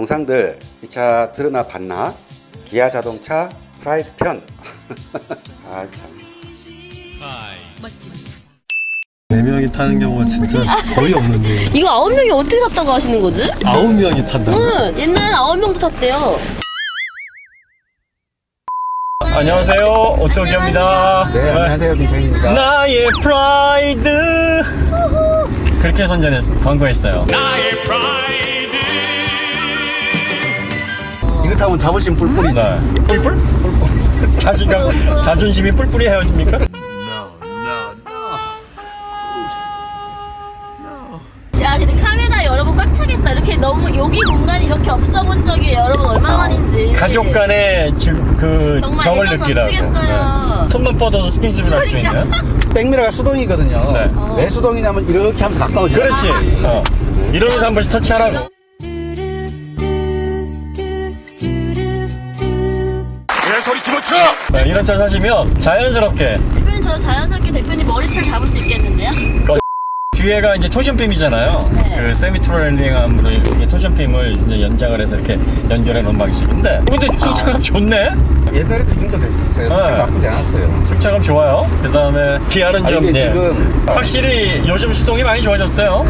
동상들 이 차 들으나 봤나? 기아 자동차 프라이드 편. 아 참. 네 명이 타는 경우가 진짜 거의 없는데 이거 아홉 명이 어떻게 탔다고 하시는 거지? 아홉 명이 탄다고? 응, 옛날엔 아홉 명도 탔대요. 안녕하세요 오토기입니다 네 안녕하세요 민창입니다. 나의 프라이드 그렇게 선전했 광고했어요 이 거 타면 자부심 뿔뿔이다. 네. 뿔뿔? 뿔뿔 자신감 자존심이 뿔뿔이 헤어집니까? 야, 근데 카메라 여러분 꽉 차겠다. 이렇게 너무 여기 공간이 이렇게 없어 본 적이 여러분 얼마만인지. 가족 간의 질- 그 정말 정을 애정 느끼라고 넘치겠어요. 네. 손만 뻗어도 스킨십을 할수 그러니까. 있는 백미러가 수동이거든요. 네. 왜 수동이냐면 이렇게 하면서 가까워져요. 그렇지 어. 이러면서 한 번씩 터치하라고 네, 이런 차 사시면 자연스럽게 대표님 저 자연스럽게 대표님 머리채 잡을 수 있겠는데요? 뒤에가 이제 토션빔이잖아요. 네. 그 세미 트롤링함으로 이렇게 토션빔을 이제 연장을 해서 이렇게 연결해 놓은 방식인데. 근데 승차감 좋네? 옛날에도 이 정도 됐었어요. 네. 네. 나쁘지 않았어요. 승차감 좋아요. 그 다음에 기아는 아, 좀, 이게 예. 지금 확실히 요즘 수동이 많이 좋아졌어요.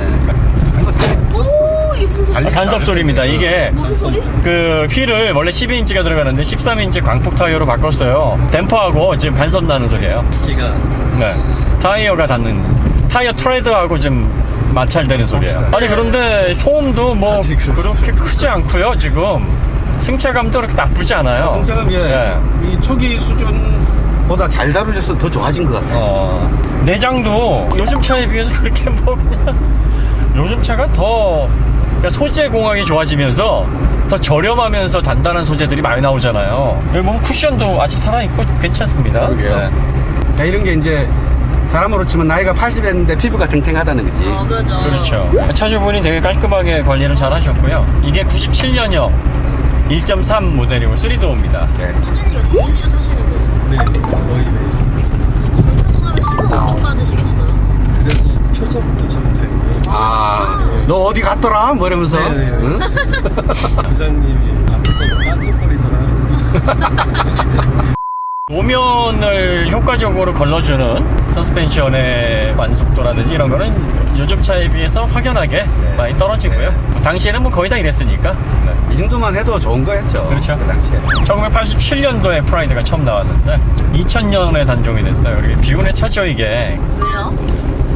아, 단섭 소리입니다. 이게 무슨 소리? 그 휠을 원래 12인치가 들어가는데 13인치 광폭 타이어로 바꿨어요. 댐퍼하고 지금 반섭 나는 소리예요. 기가 네. 타이어가 닿는 타이어 트레드하고 좀 마찰되는 소리예요. 아니 그런데 소음도 뭐 다들 그렇습니다. 그렇게 크지 않고요. 지금 승차감도 그렇게 나쁘지 않아요. 성차감이 네. 이 초기 수준보다 잘 다루져서 더 좋아진 것 같아요. 어, 내장도 요즘 차에 비해서 그렇게 뭐 그냥 요즘 차가 더 그러니까 소재 공학이 좋아지면서 더 저렴하면서 단단한 소재들이 많이 나오잖아요. 여기 보면 쿠션도 아직 살아있고 괜찮습니다. 그러게요. 네. 그러니까 이런 게 이제 사람으로 치면 나이가 80 됐는데 피부가 탱탱하다는 거지. 어, 그러죠. 그렇죠. 차주분이 되게 깔끔하게 관리를 잘 하셨고요. 이게 97년형 1.3 모델이고 3도어입니다. 네. 사진이 이거 데일리로 타시는 거예요? 네 거의 네 운동하면 시선 엄청 받으시겠어요? 그래도 표정도 좀 되고요 아, 너 어디 갔더라? 뭐 이러면서. 네, 네. 응? 부장님이 앞에서 딴짓거리더라 노면을 효과적으로 걸러주는 서스펜션의 완숙도라든지 이런 거는 요즘 차에 비해서 확연하게 많이 떨어지고요. 뭐 당시에는 뭐 거의 다 이랬으니까. 네. 이 정도만 해도 좋은 거였죠. 그렇죠. 그 당시에. 1987년도에 프라이드가 처음 나왔는데 2000년에 단종이 됐어요. 이게 비운의 차죠 이게. 왜요?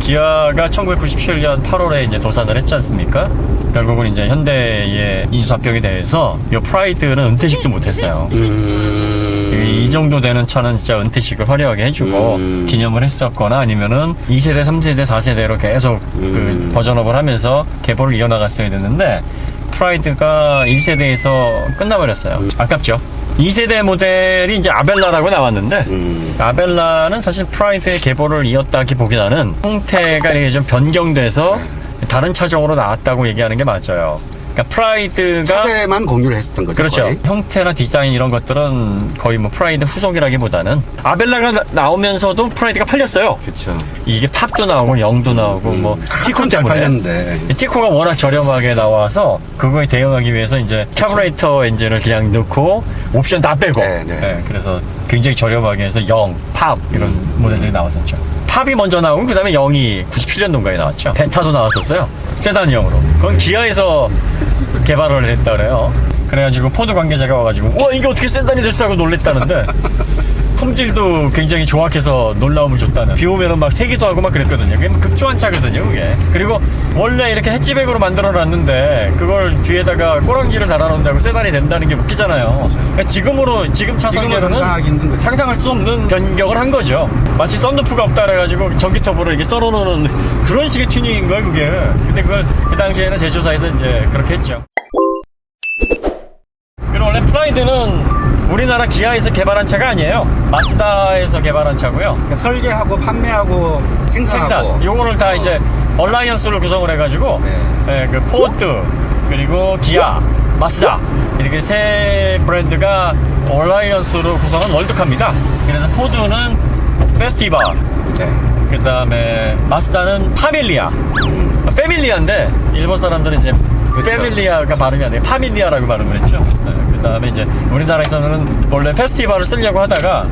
기아가 1997년 8월에 이제 도산을 했지 않습니까? 결국은 이제 현대의 인수합병에 대해서 이 프라이드는 은퇴식도 못했어요. 음. 이 정도 되는 차는 진짜 은퇴식을 화려하게 해주고 음. 기념을 했었거나 아니면은 2세대, 3세대, 4세대로 계속 그 음. 버전업을 하면서 개보를 이어나갔어야 됐는데 프라이드가 1세대에서 끝나버렸어요. 음. 아깝죠. 2세대 모델이 이제 아벨라라고 나왔는데 음. 아벨라는 사실 프라이드의 계보를 이었다기보기보다는 형태가 이렇게 좀 변경돼서 다른 차종으로 나왔다고 얘기하는 게 맞아요. 그러니까 프라이드가 차대만 공유를 했었던 거죠. 그렇죠. 거의. 형태나 디자인 이런 것들은 거의 뭐 프라이드 후속이라기보다는 아벨라가 나- 나오면서도 프라이드가 팔렸어요. 그렇죠. 이게 팝도 나오고 영도 나오고 뭐 티코 잘 때문에 팔렸는데. 이 티코가 워낙 저렴하게 나와서 그거에 대응하기 위해서 이제 카브레이터 엔진을 그냥 넣고 옵션 다 빼고 네, 네. 예, 그래서 굉장히 저렴하게 해서 영, 팝 이런 음. 모델들이 나왔었죠. 팝이 먼저 나오고 그 다음에 영이 97년도인가에 나왔죠. 벤타도 나왔었어요. 세단형으로. 그건 기아에서 개발을 했다 그래요. 그래가지고 포드 관계자가 와가지고 와 이게 어떻게 세단이 됐어 하고 놀랬다는데 품질도 굉장히 조악해서 놀라움을 줬다는. 비 오면은 막 새기도 하고 막 그랬거든요. 그게 뭐 급조한 차거든요 그게. 그리고 원래 이렇게 햇지백으로 만들어 놨는데 그걸 뒤에다가 꼬랑지를 달아 놓는다고 세단이 된다는 게 웃기잖아요. 그러니까 지금으로 지금 거죠. 상상할 수 없는 변경을 한 거죠. 마치 썬루프가 없다 그래가지고 전기톱으로 이렇게 썰어 놓는 그런 식의 튜닝인 거예요 그게. 근데 그걸 그 당시에는 제조사에서 이제 그렇게 했죠 그리고 원래 프라이드는 우리나라 기아에서 개발한 차가 아니에요. 마스다에서 개발한 차고요. 그러니까 설계하고 판매하고 생산하고. 생산. 요거를 다 이제 얼라이언스를 구성을 해가지고 네. 예, 그 포드 그리고 기아, 마스다 이렇게 세 브랜드가 얼라이언스로 구성한 월드카입니다. 그래서 포드는 페스티바, 네. 그 다음에 마스다는 파밀리아. 패밀리아인데 일본 사람들은 이제 그렇죠. 패밀리아가 발음이 안 돼요. 파밀리아라고 발음을 했죠. 그 다음에 이제 우리나라에서는 원래 페스티벌을 쓰려고 하다가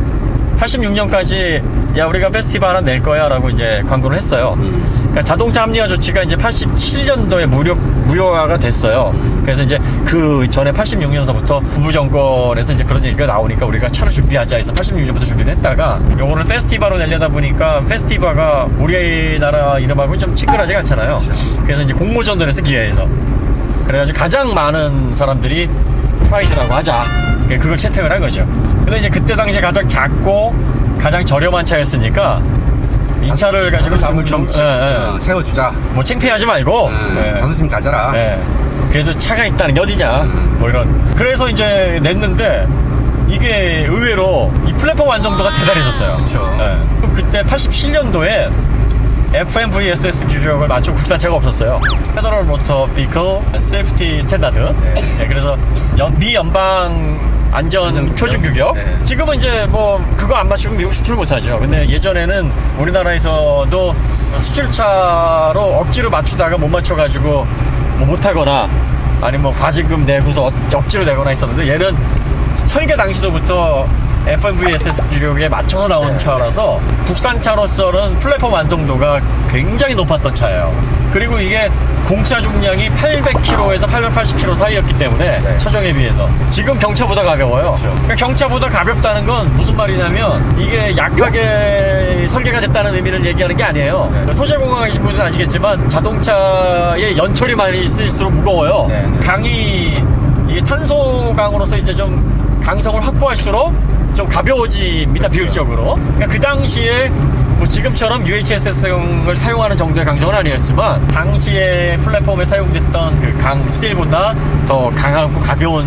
86년까지 야 우리가 페스티벌 하나 낼 거야 라고 이제 광고를 했어요. 그러니까 자동차 합리화 조치가 이제 87년도에 무료, 무효화가 됐어요. 그래서 이제 그 전에 86년서부터 부부 정권에서 이제 그런 얘기가 나오니까 우리가 차를 준비하자 해서 86년부터 준비를 했다가 요거를 페스티벌로 내려다 보니까 페스티벌가 우리나라 이름하고 좀 친근하지가 않잖아요. 그래서 이제 공모전을 해서 기아에서. 그래가지고 가장 많은 사람들이 프라이드라고 하자. 그걸 채택을 한 거죠. 근데 이제 그때 당시에 가장 작고 가장 저렴한 차였으니까 이 차를 가지고 자존심을 좀, 좀 예, 예. 어, 세워주자. 뭐 창피하지 말고 음, 예. 자존심 가져라. 예. 그래도 차가 있다는 게 어디냐 음. 뭐 이런 그래서 이제 냈는데 이게 의외로 이 플랫폼 완성도가 대단했었어요 그렇죠. 예. 그때 87년도에 FMVSS 규격을 맞춘 국산차가 없었어요 페더럴 모터 비클 세이프티 스탠다드 네. 예, 그래서 연- 미 연방 안전 표준 규격? 규격 네. 지금은 이제 뭐 그거 안 맞추면 미국 수출 못 하죠. 근데 예전에는 우리나라에서도 수출차로 억지로 맞추다가 못 맞춰가지고 뭐 못 하거나 아니면 뭐 과징금 내고서 억- 억지로 내거나 했었는데 얘는 설계 당시서부터 FMVSS 규격에 맞춰서 나온 네. 차라서 국산차로서는 플랫폼 완성도가 굉장히 높았던 차예요. 그리고 이게 공차 중량이 800km에서 880km 사이였기 때문에 네. 차종에 비해서 지금 경차보다 가벼워요. 그렇죠. 그러니까 경차보다 가볍다는 건 무슨 말이냐면 이게 약하게 설계가 됐다는 의미를 얘기하는 게 아니에요. 네. 소재 공학이신 분들은 아시겠지만 자동차에 연철이 많이 있을수록 무거워요. 네, 네. 강이 이게 탄소강으로서 이제 좀 강성을 확보할수록 좀 가벼워집니다 비율적으로. 그러니까 그 당시에 뭐 지금처럼 UHS성을 사용하는 정도의 강성은 아니었지만 당시에 플랫폼에 사용됐던 그 강 스틸보다 더 강하고 가벼운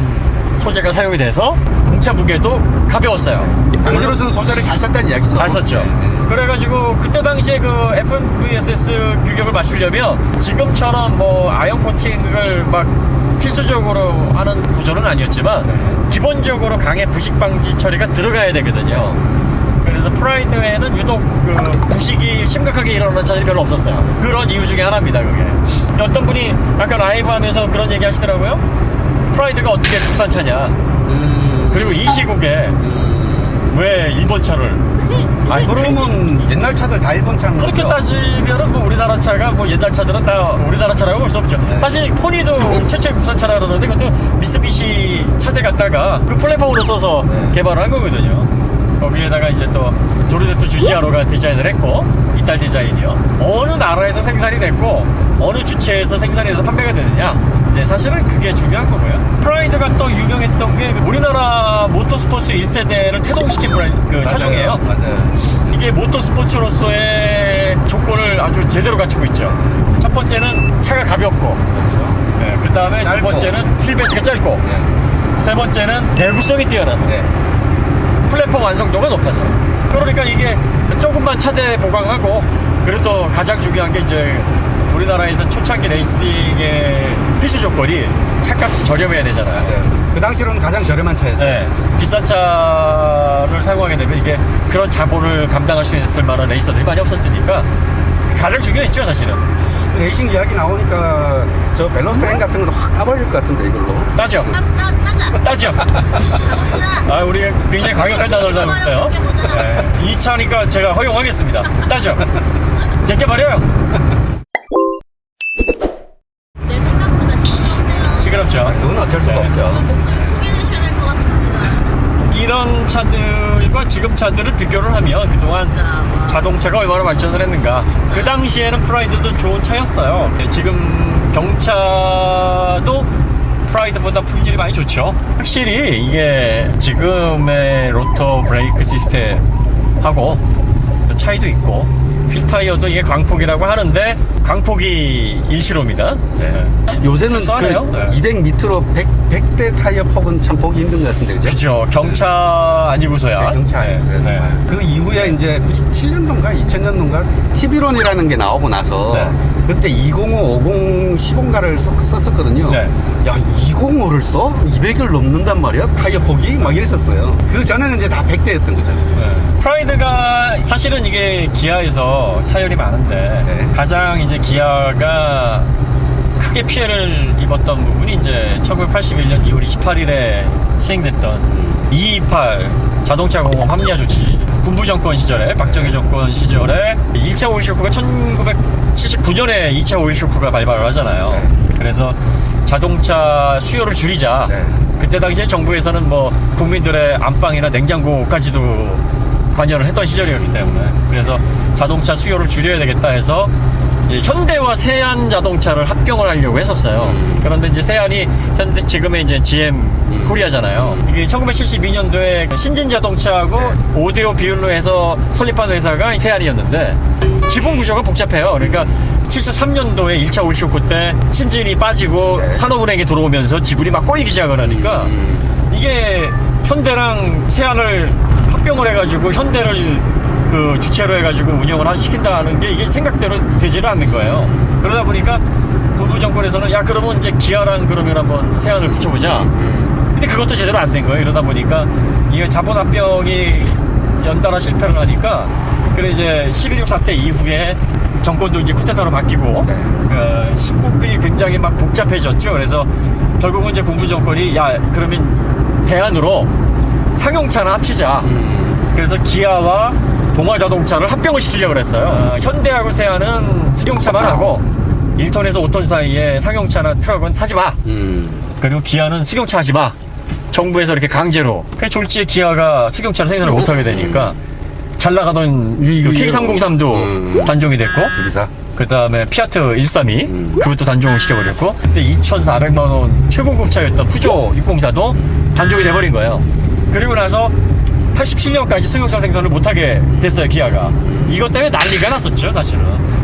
소재가 사용이 돼서 공차 무게도 가벼웠어요. 당시로서는 소재를 잘 썼다는 이야기죠. 잘 썼죠. 네, 네. 그래가지고 그때 당시에 그 FMVSS 규격을 맞추려면 지금처럼 뭐 아연 코팅을 막 필수적으로 하는 구조는 아니었지만 네. 기본적으로 강의 부식 방지 처리가 들어가야 되거든요. 그래서 프라이드에는 유독 그 부식이 심각하게 일어나는 차들이 별로 없었어요. 그런 이유 중에 하나입니다, 그게. 어떤 분이 아까 라이브 하면서 그런 얘기 하시더라고요. 프라이드가 어떻게 국산차냐. 음, 그리고 이 시국에 음. 왜 일본 차를 아니 그러면 옛날 차들 다 일본 차인 그렇게 거죠? 따지면은 뭐 우리나라 차가 뭐 옛날 차들은 다 우리나라 차라고 볼 수 없죠. 네. 사실 포니도 최초의 국산 차라 그러는데 그것도 미쓰비시 차대 갖다가 그 플랫폼으로 써서 네. 개발을 한 거거든요. 거기에다가 이제 또 조르데토 주지아로가 디자인을 했고 이탈 디자인이요. 어느 나라에서 생산이 됐고 어느 주체에서 생산해서 판매가 되느냐 이제 사실은 그게 중요한 거고요. 프라이드가 또 유명했던 게 우리나라 모터스포츠 1세대를 태동시킨 그. 차종이에요. 맞아요. 이게 모터스포츠로서의 조건을 아주 제대로 갖추고 있죠. 첫 번째는 차가 가볍고, 그렇죠. 그 다음에 두 짧고. 번째는 휠베이스가 짧고, 네. 세 번째는 내구성이 뛰어나서 네. 플랫폼 완성도가 높아서. 그러니까 이게 조금만 차대 보강하고, 그리고 또 가장 중요한 게 이제 우리나라에서 초창기 레이싱의 필수 조건이 차값이 저렴해야 되잖아요. 맞아요. 그 당시로는 가장 저렴한 차였어요. 네. 비싼 차를 사용하게 되면 이게 그런 자본을 감당할 수 있을 만한 레이서들이 많이 없었으니까 가장 중요했죠, 사실은. 레이싱 이야기 나오니까 저 밸런스 땡 같은 것도 확 따버릴 것 같은데 이걸로. 따죠. 따, 따, 따자. 따죠. 아, 우리 굉장히 과격한 단어를 사고 있어요. 네. 이 차니까 제가 허용하겠습니다. 따죠. 제게 버려요. 내 생각보다 시끄럽네요. 시끄럽죠. 그건 어쩔 수가 네. 없죠. 이런 차들과 지금 차들을 비교를 하면 그동안. 자동차가 얼마나 발전을 했는가. 그 당시에는 프라이드도 좋은 차였어요. 네, 지금 경차도 프라이드보다 품질이 많이 좋죠. 확실히 이게 지금의 로터 브레이크 시스템하고 또 차이도 있고 휠 타이어도 이게 광폭이라고 하는데 광폭이 일시로입니다. 네. 요새는 싸네요. 그 네. 200 밑으로 100, 100대 타이어 폭은 참 보기 힘든 것 같은데 그죠? 그죠. 경차 아니고서야. 네, 경차 네, 아니고요. 네. 그 이후에 이제 97년도인가 2000년도인가 TV론이라는 게 나오고 나서 네. 그때 205, 50, 15인가를 썼었거든요. 네. 야 205를 써? 200을 넘는단 말이야? 타이어 폭이? 막 이랬었어요. 그 전에는 이제 다 100대였던 거죠. 네. 프라이드가 사실은 이게 기아에서 사연이 많은데 네. 가장 이제 기아가 크게 피해를 입었던 부분이 이제 1981년 2월 28일에 시행됐던 228 자동차 공업 합리화 조치 군부 정권 시절에 박정희 정권 시절에 1차 오일 쇼크가 1979년에 2차 오일 쇼크가 발발을 하잖아요. 그래서 자동차 수요를 줄이자. 네. 그때 당시에 정부에서는 뭐 국민들의 안방이나 냉장고까지도 관여를 했던 시절이었기 때문에 그래서 자동차 수요를 줄여야 되겠다 해서 현대와 세안 자동차를 합병을 하려고 했었어요. 그런데 이제 세안이 현대 지금의 이제 GM 코리아잖아요. 이게 1972년도에 신진 자동차하고 오디오 비율로 해서 설립한 회사가 세안이었는데 지분 구조가 복잡해요. 그러니까 73년도에 1차 오일 쇼크 때 신진이 빠지고 네. 산업은행에 들어오면서 지분이 막 꼬이기 시작을 하니까 이게 현대랑 세안을 합병을 해가지고 현대를 그 주체로 해가지고 운영을 한- 시킨다는 게 이게 생각대로 되지는 않는 거예요. 그러다 보니까 군부 정권에서는 야 그러면 이제 기아랑 그러면 한번 세안을 붙여보자. 근데 그것도 제대로 안 된 거예요. 이러다 보니까 이게 자본 합병이 연달아 실패를 하니까 그래 이제 11.6 사태 이후에 정권도 이제 쿠데타로 바뀌고 네. 어, 시국이 굉장히 막 복잡해졌죠. 그래서 결국은 이제 군부 정권이 야 그러면 대안으로 상용차나 합치자. 그래서 기아와 동아자동차를 합병을 시키려고 그랬어요. 어, 현대하고 세아는 승용차만 하고 1톤에서 5톤 사이에 상용차나 트럭은 타지 마. 음. 그리고 기아는 승용차 하지 마. 정부에서 이렇게 강제로. 그래서 졸지에 기아가 승용차를 생산을 못하게 되니까 잘 나가던 그 K303도 음. 단종이 됐고 기사. 그 다음에 피아트 132 음. 그것도 단종을 시켜버렸고 그때 2,400만 원 최고급 차였던 푸조 604도 단종이 돼버린 거예요. 그리고 나서 87년까지 승용차 생산을 못하게 됐어요 기아가. 이것 때문에 난리가 났었죠 사실은.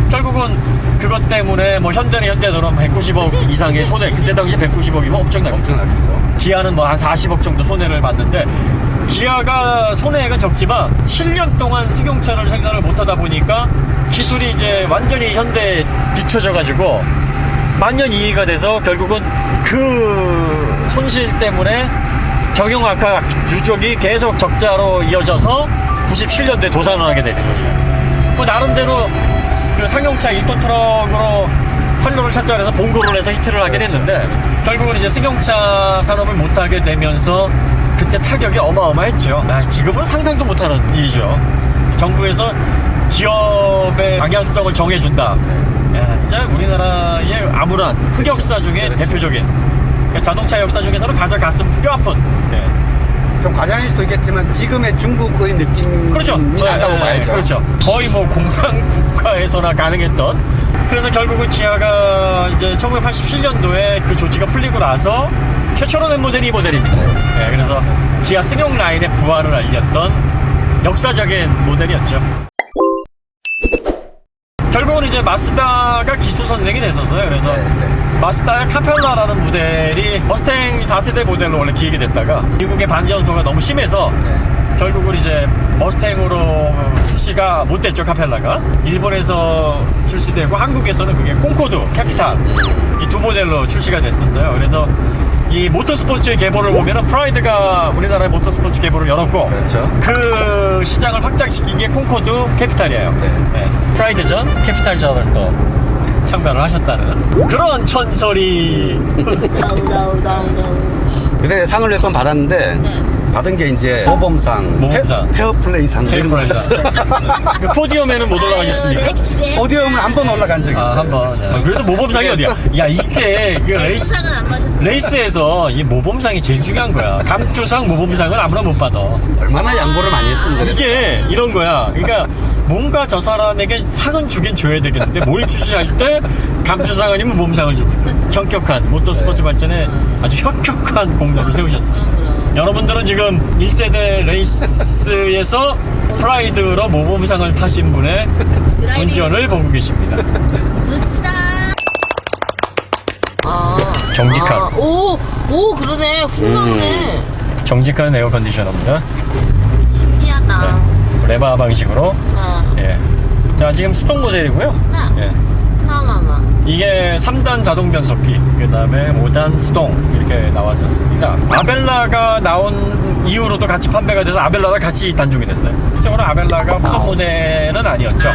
결국은 그것 때문에 뭐 현대는 현대처럼 190억 이상의 손해 그때 당시 190억이면 엄청나게 엄청나죠. 기아는 뭐 한 40억 정도 손해를 봤는데 기아가 손해가 적지만 7년 동안 승용차를 생산을 못하다 보니까 기술이 이제 완전히 현대에 뒤쳐져 가지고 만년 이의가 돼서 결국은 그 손실 때문에 경영 악화 누적이 계속 적자로 이어져서 97년도에 도산을 하게 되는 거죠. 뭐 나름대로 그 상용차 1톤 트럭으로 활로를 찾자 해서 본고를 해서 히트를 하긴 했는데 결국은 이제 승용차 산업을 못하게 되면서 그때 타격이 어마어마했죠. 아, 지금은 상상도 못하는 일이죠. 정부에서 기업의 방향성을 정해준다. 야, 진짜 우리나라의 암울한 흑역사 중에 대표적인 그러니까 자동차 역사 중에서는 가장 가슴 뼈 아픈 네. 좀 과장일 수도 있겠지만 지금의 중국의 느낌이 그렇죠. 난다고 네, 봐야죠. 그렇죠. 거의 뭐 공산 국가에서나 가능했던. 그래서 결국은 기아가 이제 1987년도에 그 조치가 풀리고 나서 최초로 낸 모델이 이 모델입니다. 네, 그래서 기아 승용 라인의 부활을 알렸던 역사적인 모델이었죠. 결국은 이제 마스다가 기술 선생이 됐었어요. 그래서 네, 네. 마스다의 카펠라라는 모델이 머스탱 4세대 모델로 원래 기획이 됐다가 미국의 반지 연소가 너무 심해서 네. 결국은 이제 머스탱으로 출시가 못 됐죠 카펠라가 일본에서 출시되고 한국에서는 그게 콩코드 캐피탈 이 두 모델로 출시가 됐었어요 그래서 이 모터스포츠의 계보를 보면은 프라이드가 우리나라의 모터스포츠 계보를 열었고 그렇죠. 그 시장을 확장시킨 게 콩코드 캐피탈이에요 네. 네. 프라이드전 캐피탈전을 또 참가를 하셨다는 그런 천설이. 그때 상을 몇 번 받았는데 네. 받은 게 이제 모범상, 모범상. 페, 어플레이상 이런 거 페이퍼에서 받았어요. 그 포디움에는 못 올라가셨습니까? 아유, 내 기대. 포디움을 한 번 올라간 적이 있어요. 아, 한 번. 네. 그래도 모범상이 어디야? 야, 이때 그 레이스, 상은 안 맞았어. 레이스에서 이 모범상이 제일 중요한 거야. 감투상, 모범상은 아무나 못 받아. 얼마나 양보를 많이 했습니까? 이게 이런 거야. 그러니까 뭔가 저 사람에게 상은 주긴 줘야 되겠는데 뭘 주지 할 때 감투상 아니면 모범상을 주고 현격한 모터스포츠 발전에 아주 현격한 공로를. 그럼, 그럼. 여러분들은 지금 1세대 레이스에서 프라이드로 모범상을 타신 분의. 운전을 보고 계십니다. 멋지다. 아. 정직한. 아, 오, 오, 그러네. 훅 나오네. 정직한 에어 컨디셔너입니다. 신기하다. 네. 레바 방식으로. 아, 예. 자, 지금 수동 모델이고요. 네. 예. 타마마. 이게 3단 자동 변속기, 그 다음에 5단 수동 이렇게 나왔었습니다. 아벨라가 나온 이후로도 같이 판매가 돼서 아벨라가 같이 단종이 됐어요. 실제로 아벨라가 후속 모델은 아니었죠.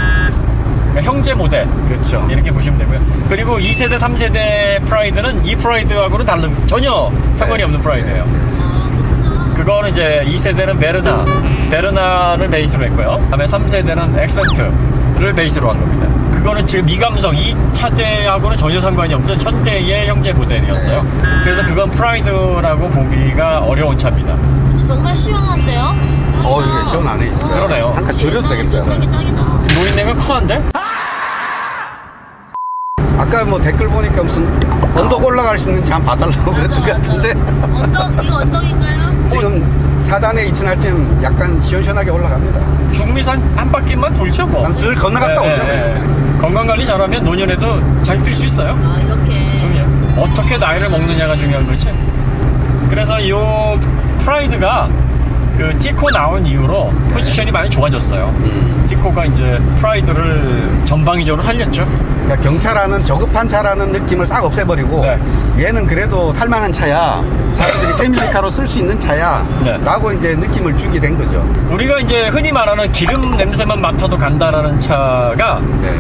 그러니까 형제 모델 그렇죠. 이렇게 보시면 되고요. 그리고 2세대, 3세대 프라이드는 이 프라이드하고는 다른 전혀 상관이 네. 없는 프라이드예요. 아. 그거는 이제 2세대는 베르나, 베르나를 베이스로 했고요. 그다음에 3세대는 엑센트를 베이스로 한 겁니다. 그거는 지금 이감성 이 차대하고는 전혀 상관이 없는 현대의 형제 모델이었어요. 그래서 그건 프라이드라고 보기가 어려운 차입니다. 근데 정말 시원한데요? 짱이다. 어, 이게 시원하네, 진짜. 그러네요. 한칸 줄여도 되겠다. 그게 짱이다. 노인네가 큰한데? 아까 뭐 댓글 보니까 무슨 언덕 올라갈 수 있는 잠 봐달라고 그랬던 것 같은데. 언덕 이거? 지금 4단에 이친할 때는 약간 시원시원하게 올라갑니다. 중미산 한 바퀴만 돌죠 뭐. 한슬 건너갔다 오죠. 건강관리 잘하면 노년에도 잘 뛸 수 있어요. 아 이렇게. 그럼요. 어떻게 나이를 먹느냐가 중요한 거지. 그래서 이 프라이드가 그 티코 나온 이후로 포지션이 많이 좋아졌어요. 음. 티코가 이제 프라이드를 전방위적으로 살렸죠. 그러니까 경차라는 저급한 차라는 느낌을 싹 없애버리고 네. 얘는 그래도 탈만한 차야 사람들이 패밀리카로 쓸 수 있는 차야 네. 라고 이제 느낌을 주게 된 거죠 우리가 이제 흔히 말하는 기름 냄새만 맡아도 간다라는 차가 네.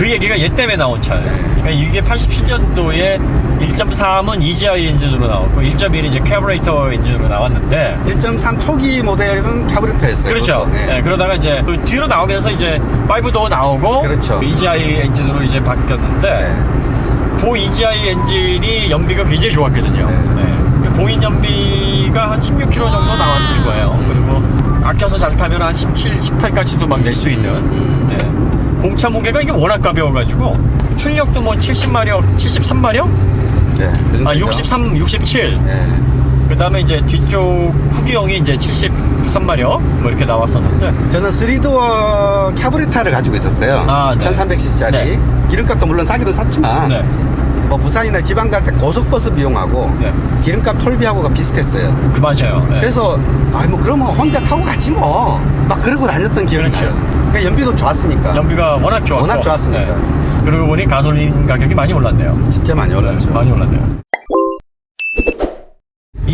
그 얘기가 얘 때문에 나온 차예요. 네. 그러니까 이게 87년도에 1.3은 EGI 엔진으로 나왔고 1.1이 이제 캐브레이터 엔진으로 나왔는데 1.3 초기 모델은 캐브레터였어요 그렇죠. 그것도. 네. 네, 그러다가 이제 그 뒤로 나오면서 이제 5도 나오고 그렇죠. EGI 엔진으로 이제 바뀌었는데 네. 그 EGI 엔진이 연비가 굉장히 좋았거든요. 네. 네. 공인 연비가 한 16km 정도 나왔을 거예요. 그리고 아껴서 잘 타면 한 17, 18까지도 막 낼 수 있는. 음. 네. 공차 무게가 이게 워낙 가벼워가지고 출력도 뭐 70마력, 73마력? 네. 그 아, 정도죠. 63, 67. 네. 그 다음에 이제 뒤쪽 후기형이 이제 73마력 뭐 이렇게 나왔었는데 저는 3도어 캐브레타를 가지고 있었어요 아, 네. 1300cc짜리 네. 기름값도 물론 싸기는 샀지만 네. 뭐 부산이나 지방 갈 때 고속버스 비용하고 네. 기름값 톨비하고가 비슷했어요 그 맞아요. 네. 그래서 아 뭐 그러면 혼자 타고 가지 뭐 막 그러고 다녔던 기억이 그렇죠. 나요 그러니까 연비도 좋았으니까 연비가 워낙 좋았고 워낙 좋았으니까. 네. 그러고 보니 가솔린 가격이 많이 올랐네요. 진짜 많이 올랐죠 네, 많이 올랐네요.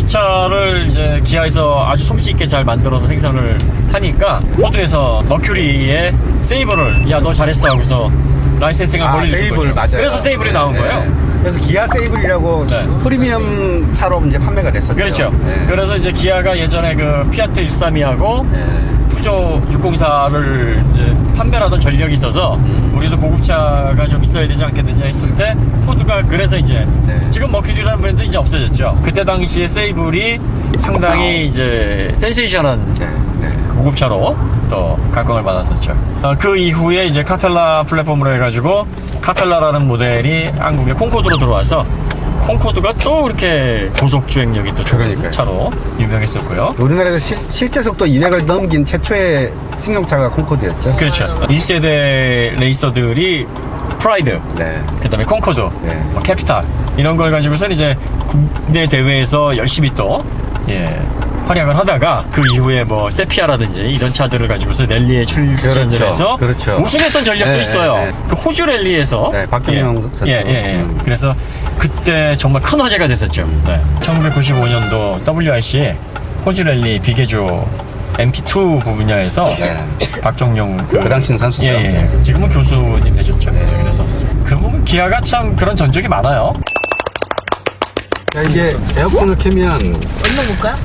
이 차를 이제 기아에서 아주 솜씨 있게 잘 만들어서 생산을 하니까 포드에서 머큐리에 세이브를 야 너 잘했어 하고서 라이센싱을 아 걸리는 세이블 거죠. 맞아요 그래서 세이블이 네, 나온 네. 거예요. 그래서 기아 세이블이라고 네. 프리미엄 차로 이제 판매가 됐었죠 그렇죠. 네. 그래서 이제 기아가 예전에 그 피아트 132하고 네. 푸조 604를 이제 판매하던 전력이 있어서 음. 우리도 고급차가 좀 있어야 되지 않겠느냐 했을 때 포드가 그래서 이제 네. 지금 머큐리라는 브랜드 이제 없어졌죠. 그때 당시에 세이블이 상당히 이제 센세이션한 네. 네. 고급차로 또 각광을 받았었죠. 어, 그 이후에 이제 카펠라 플랫폼으로 해가지고 카펠라라는 모델이 한국에 콩코드로 들어와서 콩코드가 또 그렇게 고속 주행력이 또 좋은 그러니까요. 차로 유명했었고요. 우리나라에서 시- 실제 속도 200을 넘긴 최초의 승용차가 콩코드였죠 그렇죠. 1세대 레이서들이 프라이드, 네. 그 다음에 콩코드, 네. 뭐 캐피탈 이런 걸 가지고선 이제 국내 대회에서 열심히 또 예, 활약을 하다가 그 이후에 뭐 세피아라든지 이런 차들을 가지고서 랠리에 출전을 그렇죠. 해서 그렇죠. 우승했던 전력도 네, 있어요. 네, 네. 그 호주 랠리에서 네, 박경영 예, 선수. 예, 예, 예. 음. 그래서 그때 정말 큰 화제가 됐었죠. 네. 1995년도 WRC 호주 랠리 비계조 MP2 분야에서 네. 박정용 그, 그 당시는 선수죠. 예, 예. 지금은 교수님 되셨죠. 네. 그래서 그 부분 기아가 참 그런 전적이 많아요. 자, 이제 에어컨을 켜면 얼른 볼까요?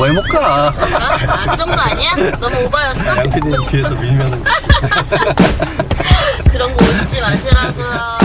왜못 가? 아, 아, 그 정도 아니야? 너무 오바였어? 양태님 뒤에서 밀면은 그런 거 웃지 마시라고요.